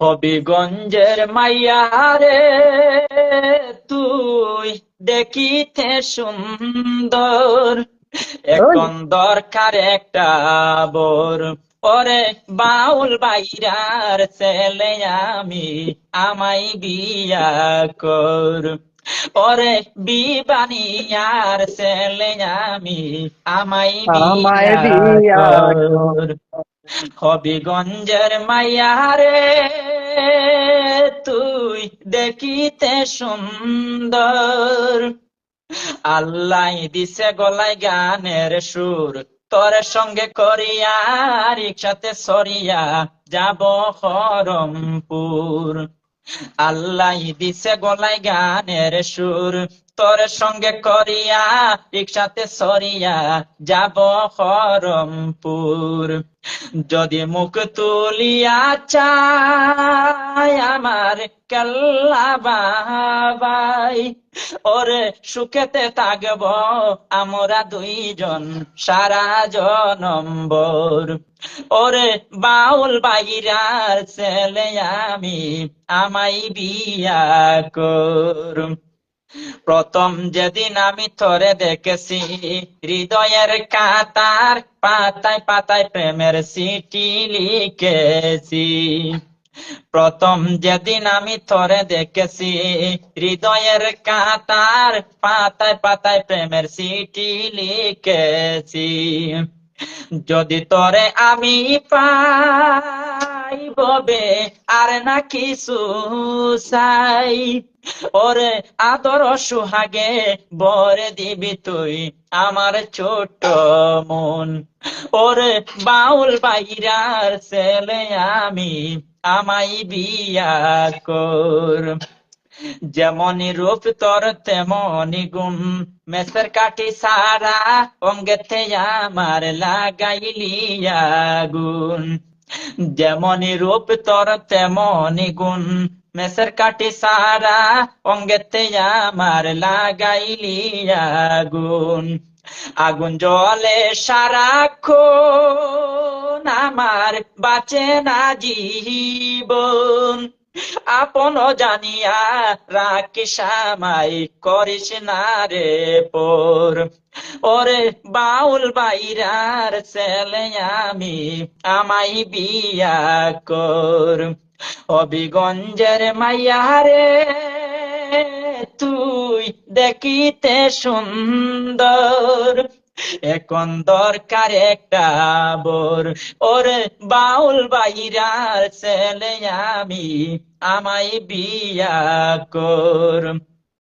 হবিগঞ্জের মাইয়া রে তুই দেখিতে সুন্দর। এখন দরকার একটা বর ওরে বাউল বাইরার ছেলে আমি আমাই বিয়া কর। ওরে বিবানিয়ার ছেলে আমি আমাই বিয়া কর। হবিগঞ্জের মাইয়ারে, তুই দেখিতে সুন্দর। আল্লাহ দিছে গলায় গানের সুর, তোর সঙ্গে করিয়া রিক্সাতে সরিয়া যাব হরমপুর। আল্লাহ দিছে গলায় গানের সুর, তোর সঙ্গে করিয়া রিক্সাতে সরিয়া যাব হরমপুর যদি মুখ তুলিয়া চায় আমার কাল্লা বাবাই ওরে সুখেতে থাকব আমরা দুইজন সারা জনম্বর ওরে বাউল বাইরার ছেলে আমি আমাই বিয়া কর। প্রথম যেদিন আমি তোরে দেখেছি, হৃদয়ের কাতার পাতায় পাতায় প্রেমের সিটি লিখেছি। প্রথম যেদিন আমি থরে দেখেছি, হৃদয়ের কাতার পাতায় পাতায় প্রেমের সিটি লিখেছি। যদি তোরে আমি পাই ববে, আর না কিছু চাই, ওরে আদর সুহাগে বরে দিবি তুই আমার ছোট মন। ওরে বাউল বাইরার ছেলে আমি আমাই বিয়া কর। যেমনই রূপ তোর তেমনই গুণ। মেসের কাঠি সারা অঙ্গেতে আমার লাগাইলি আগুন। যেমনই রূপ তোর তেমনই গুণ। মেসের কাঠি সারা অঙ্গেতে আমার লাগাইলি আগুন। আগুন জলে সারাক্ষণ আমার বাঁচে না জীবন। আপন জানিয়া রাখিস আমায়, করিস না রে পর। ওরে বাউল বাইরার ছেলে আমি আমাই বিয়া কর। হবিগঞ্জের মাইয়া রে, তুই দেখিতে সুন্দর। এখন দরকার একটা বর ওরে বাউল বাইরার ছেলে আমি আমায় বিয়া কর।